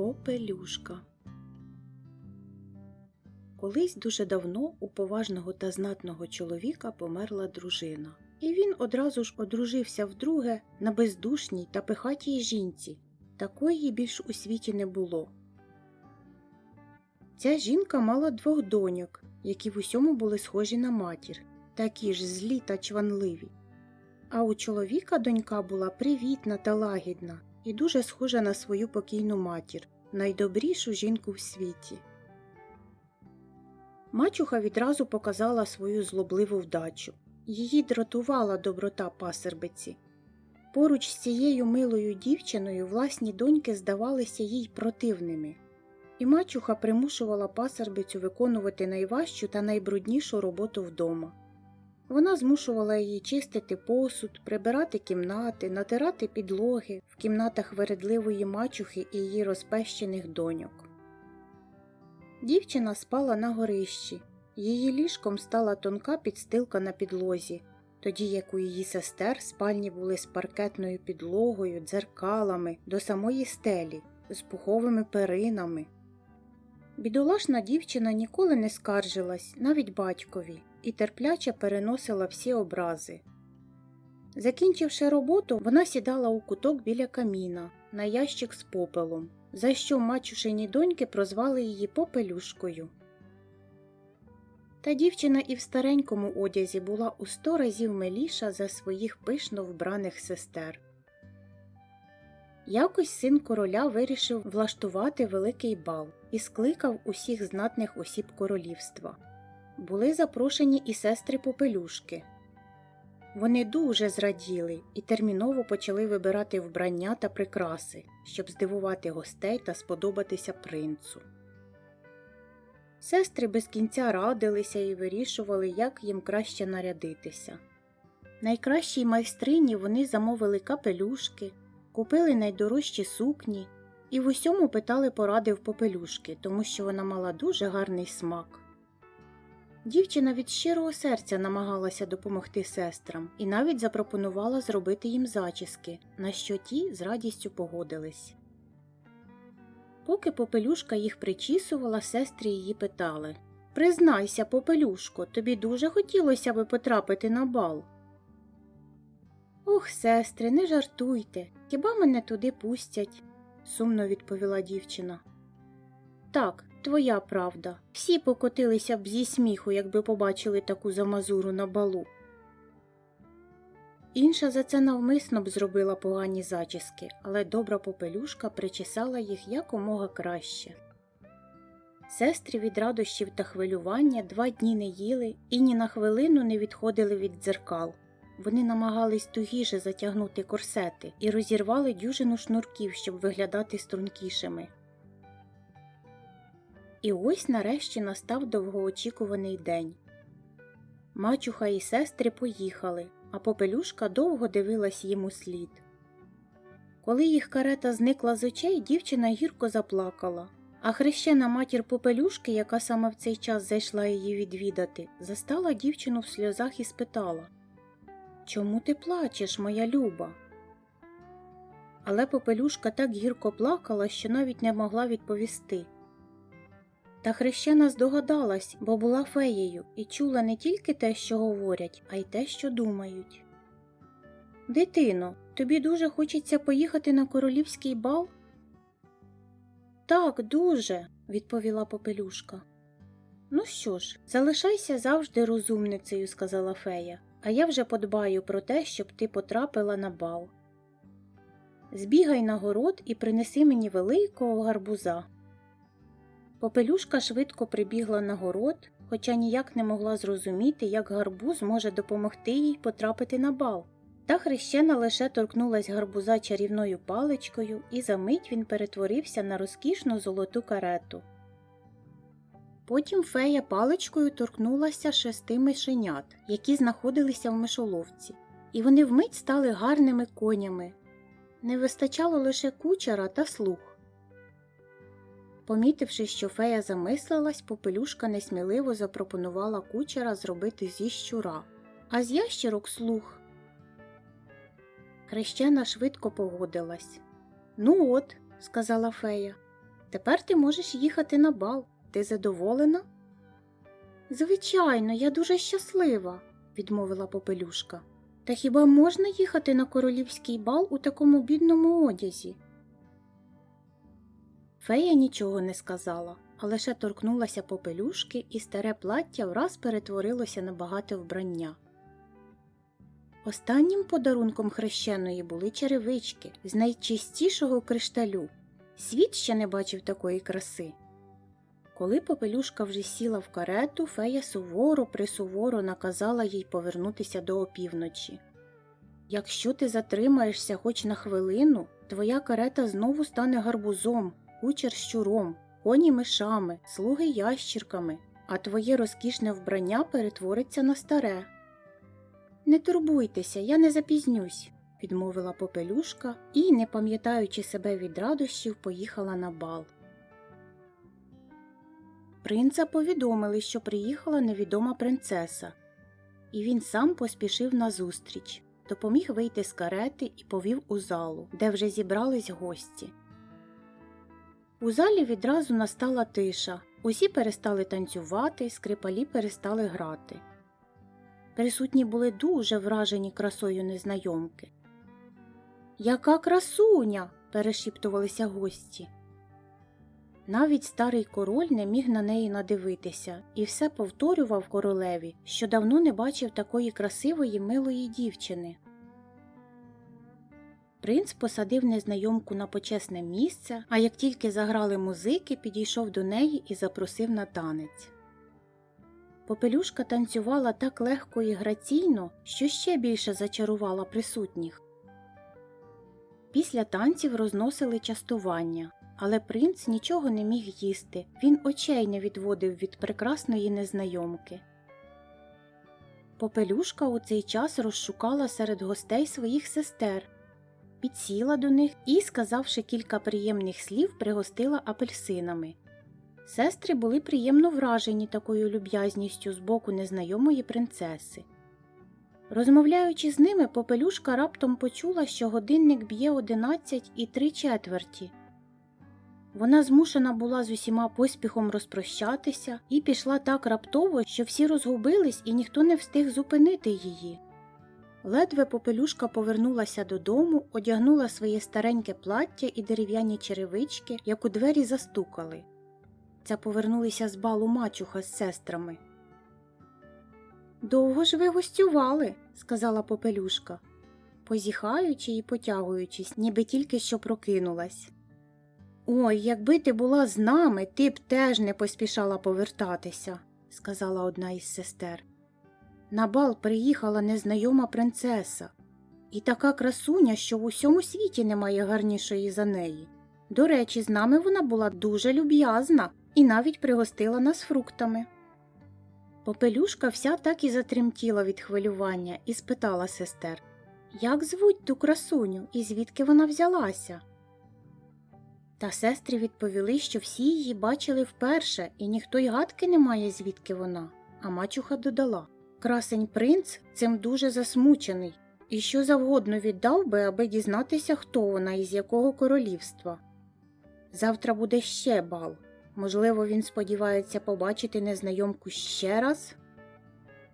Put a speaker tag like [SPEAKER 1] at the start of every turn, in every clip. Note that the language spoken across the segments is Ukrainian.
[SPEAKER 1] Попелюшка. Колись дуже давно у поважного та знатного чоловіка померла дружина, і він одразу ж одружився вдруге на бездушній та пихатій жінці. Такої більш у світі не було. Ця жінка мала двох доньок, які в усьому були схожі на матір, такі ж злі та чванливі. А у чоловіка донька була привітна та лагідна і дуже схожа на свою покійну матір, найдобрішу жінку в світі. Мачуха відразу показала свою злобливу вдачу. Її дратувала доброта пасербиці. Поруч з цією милою дівчиною власні доньки здавалися їй противними, і мачуха примушувала пасербицю виконувати найважчу та найбруднішу роботу вдома. Вона змушувала її чистити посуд, прибирати кімнати, натирати підлоги в кімнатах вередливої мачухи і її розпещених доньок. Дівчина спала на горищі, її ліжком стала тонка підстилка на підлозі, тоді як у її сестер спальні були з паркетною підлогою, дзеркалами до самої стелі, з пуховими перинами. Бідолашна дівчина ніколи не скаржилась, навіть батькові, і терпляче переносила всі образи. Закінчивши роботу, вона сідала у куток біля каміна на ящик з попелом, за що мачушині доньки прозвали її попелюшкою. Та дівчина і в старенькому одязі була у сто разів миліша за своїх пишно вбраних сестер. Якось син короля вирішив влаштувати великий бал і скликав усіх знатних осіб королівства. Були запрошені і сестри попелюшки. Вони дуже зраділи і терміново почали вибирати вбрання та прикраси, щоб здивувати гостей та сподобатися принцу. Сестри без кінця радилися і вирішували, як їм краще нарядитися. Найкращій майстрині вони замовили капелюшки, купили найдорожчі сукні і в усьому питали поради в попелюшки, тому що вона мала дуже гарний смак. Дівчина від щирого серця намагалася допомогти сестрам і навіть запропонувала зробити їм зачіски, на що ті з радістю погодились. Поки попелюшка їх причісувала, сестри її питали Признайся, попелюшко, тобі дуже хотілося би потрапити на бал. Ох, сестри, не жартуйте, хіба мене туди пустять, сумно відповіла дівчина. Так, твоя правда. Всі покотилися б зі сміху, якби побачили таку замазуру на балу. Інша за це навмисно б зробила погані зачіски, але добра попелюшка причесала їх якомога краще. Сестри від радощів та хвилювання два дні не їли і ні на хвилину не відходили від дзеркал. Вони намагались тугіше затягнути корсети і розірвали дюжину шнурків, щоб виглядати стрункішими. І ось нарешті настав довгоочікуваний день. Мачуха і сестри поїхали, а попелюшка довго дивилась їм у слід. Коли їх карета зникла з очей, дівчина гірко заплакала, а хрещена матір попелюшки, яка саме в цей час зайшла її відвідати, застала дівчину в сльозах і спитала Чому ти плачеш, моя люба? Але попелюшка так гірко плакала, що навіть не могла відповісти. Та хрещена здогадалась, бо була феєю і чула не тільки те, що говорять, а й те, що думають. Дитино, тобі дуже хочеться поїхати на королівський бал? Так, дуже, відповіла попелюшка. Ну що ж, залишайся завжди розумницею, сказала фея, а я вже подбаю про те, щоб ти потрапила на бал. Збігай на город і принеси мені великого гарбуза. Попелюшка швидко прибігла на город, хоча ніяк не могла зрозуміти, як гарбуз може допомогти їй потрапити на бал. Та хрещена лише торкнулась гарбуза чарівною паличкою, і за мить він перетворився на розкішну золоту карету. Потім фея паличкою торкнулася шести мишенят, які знаходилися в мишоловці, і вони вмить стали гарними конями. Не вистачало лише кучера та слуг. Помітивши, що фея замислилась, попелюшка несміливо запропонувала кучера зробити зі щура, а з ящерок слух. Хрещена швидко погодилась. Ну от, сказала фея, Тепер ти можеш їхати на бал. Ти задоволена? Звичайно, я дуже щаслива, відмовила попелюшка. Та хіба можна їхати на королівський бал у такому бідному одязі? Фея нічого не сказала, а лише торкнулася попелюшки, і старе плаття враз перетворилося на багате вбрання. Останнім подарунком хрещеної були черевички з найчистішого кришталю. Світ ще не бачив такої краси. Коли попелюшка вже сіла в карету, фея суворо присуворо наказала їй повернутися до опівночі. Якщо ти затримаєшся хоч на хвилину, твоя карета знову стане гарбузом, кучер щуром, коні мишами, слуги ящірками, а твоє розкішне вбрання перетвориться на старе. Не турбуйтеся, я не запізнюсь, відмовила попелюшка і, не пам'ятаючи себе від радощів, поїхала на бал. Принца повідомили, що приїхала невідома принцеса, і він сам поспішив назустріч, допоміг вийти з карети і повів у залу, де вже зібрались гості. У залі відразу настала тиша, усі перестали танцювати, скрипалі перестали грати. Присутні були дуже вражені красою незнайомки. Яка красуня. перешіптувалися гості. Навіть старий король не міг на неї надивитися і все повторював королеві, що давно не бачив такої красивої милої дівчини. Принц посадив незнайомку на почесне місце, а як тільки заграли музики, підійшов до неї і запросив на танець. Попелюшка танцювала так легко і граційно, що ще більше зачарувала присутніх. Після танців розносили частування, але принц нічого не міг їсти, він очей не відводив від прекрасної незнайомки. Попелюшка у цей час розшукала серед гостей своїх сестер, підсіла до них і, сказавши кілька приємних слів, пригостила апельсинами. Сестри були приємно вражені такою люб'язністю з боку незнайомої принцеси. Розмовляючи з ними, попелюшка раптом почула, що годинник б'є одинадцять і три четверті. Вона змушена була з усіма поспіхом розпрощатися і пішла так раптово, що всі розгубились і ніхто не встиг зупинити її. Ледве попелюшка повернулася додому, одягнула своє стареньке плаття і дерев'яні черевички, як у двері застукали. Це повернулися з балу мачуха з сестрами. Довго ж ви гостювали, сказала попелюшка, позіхаючи і потягуючись, ніби тільки що прокинулась. Ой, якби ти була з нами, ти б теж не поспішала повертатися, сказала одна із сестер. На бал приїхала незнайома принцеса, і така красуня, що в усьому світі немає гарнішої за неї. До речі, з нами вона була дуже люб'язна і навіть пригостила нас фруктами. Попелюшка вся так і затремтіла від хвилювання і спитала сестер Як звуть ту красуню і звідки вона взялася? Та сестри відповіли, що всі її бачили вперше, і ніхто й гадки не має, звідки вона. А мачуха додала Красень принц цим дуже засмучений, і що завгодно віддав би, аби дізнатися, хто вона і з якого королівства. Завтра буде ще бал. Можливо, він сподівається побачити незнайомку ще раз?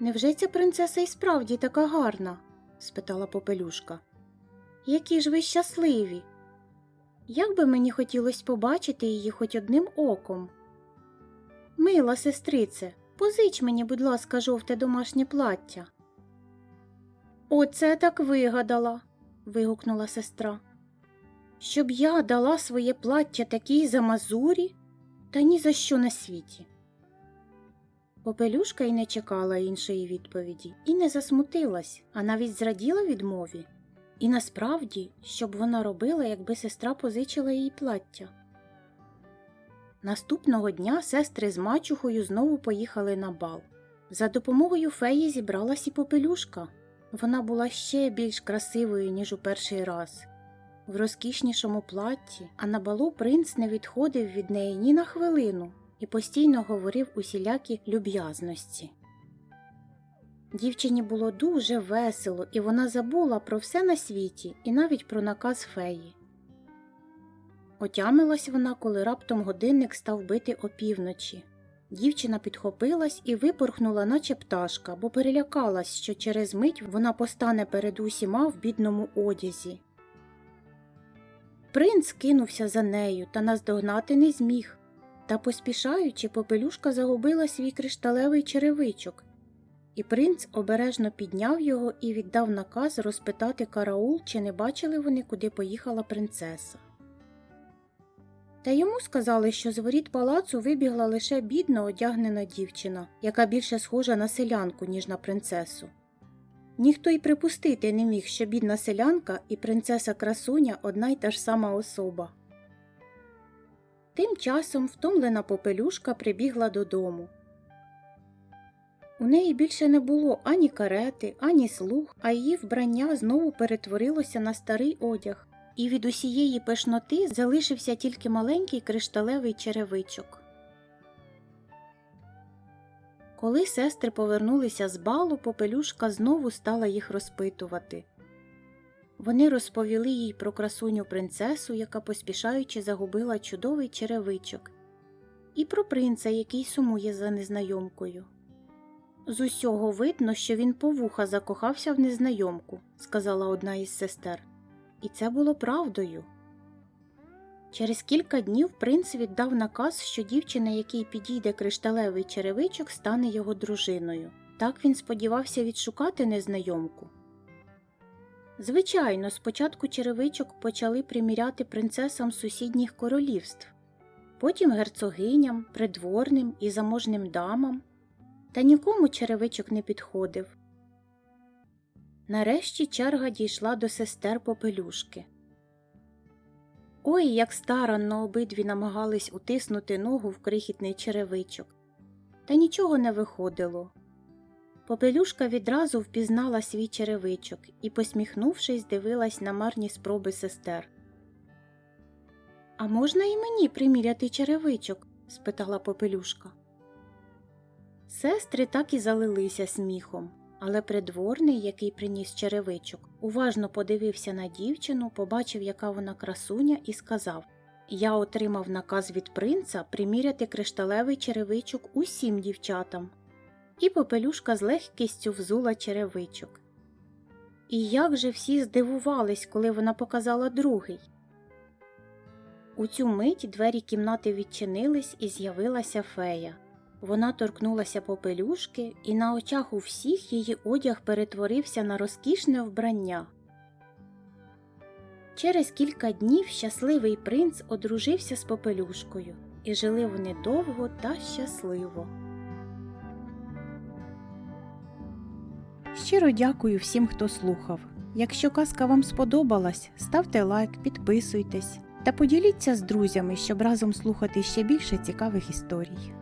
[SPEAKER 1] Невже ця принцеса і справді така гарна? спитала попелюшка. Які ж ви щасливі? Як би мені хотілося побачити її хоч одним оком. Мила сестрице, позич мені, будь ласка, жовте домашнє плаття. Оце так вигадала. вигукнула сестра. Щоб я дала своє плаття такій замазурі, та ні за що на світі. Попелюшка й не чекала іншої відповіді і не засмутилась, а навіть зраділа відмові. І насправді, що б вона робила, якби сестра позичила їй плаття. Наступного дня сестри з мачухою знову поїхали на бал. За допомогою феї зібралась і попелюшка. Вона була ще більш красивою, ніж у перший раз. В розкішнішому платті, а на балу принц не відходив від неї ні на хвилину і постійно говорив усілякі люб'язності. Дівчині було дуже весело, і вона забула про все на світі і навіть про наказ феї. Отямилась вона, коли раптом годинник став бити опівночі. Дівчина підхопилась і випорхнула, наче пташка, бо перелякалась, що через мить вона постане перед усіма в бідному одязі. Принц кинувся за нею та наздогнати не зміг. Та, поспішаючи, попелюшка загубила свій кришталевий черевичок, і принц обережно підняв його і віддав наказ розпитати караул, чи не бачили вони, куди поїхала принцеса. Та йому сказали, що з воріт палацу вибігла лише бідно одягнена дівчина, яка більше схожа на селянку, ніж на принцесу. Ніхто й припустити не міг, що бідна селянка і принцеса красуня одна й та ж сама особа. Тим часом втомлена попелюшка прибігла додому. У неї більше не було ані карети, ані слуг, а її вбрання знову перетворилося на старий одяг, і від усієї пишноти залишився тільки маленький кришталевий черевичок. Коли сестри повернулися з балу, попелюшка знову стала їх розпитувати. Вони розповіли їй про красуню принцесу, яка поспішаючи загубила чудовий черевичок, і про принца, який сумує за незнайомкою. З усього видно, що він по вуха закохався в незнайомку, сказала одна із сестер, і це було правдою. Через кілька днів принц віддав наказ, що дівчина, якій підійде кришталевий черевичок, стане його дружиною. Так він сподівався відшукати незнайомку. Звичайно, спочатку черевичок почали приміряти принцесам сусідніх королівств, потім герцогиням, придворним і заможним дамам, та нікому черевичок не підходив. Нарешті черга дійшла до сестер попелюшки. Ой, як старанно обидві намагались утиснути ногу в крихітний черевичок. Та нічого не виходило. Попелюшка відразу впізнала свій черевичок і, посміхнувшись, дивилась на марні спроби сестер. А можна і мені приміряти черевичок? спитала попелюшка. Сестри так і залилися сміхом, але придворний, який приніс черевичок, уважно подивився на дівчину, побачив, яка вона красуня, і сказав Я отримав наказ від принца приміряти кришталевий черевичок усім дівчатам. І попелюшка з легкістю взула черевичок. І як же всі здивувались, коли вона показала другий. У цю мить двері кімнати відчинились і з'явилася фея. Вона торкнулася попелюшки, і на очах у всіх її одяг перетворився на розкішне вбрання. Через кілька днів щасливий принц одружився з попелюшкою, і жили вони довго та щасливо. Щиро дякую всім, хто слухав. Якщо казка вам сподобалась, ставте лайк, підписуйтесь та поділіться з друзями, щоб разом слухати ще більше цікавих історій.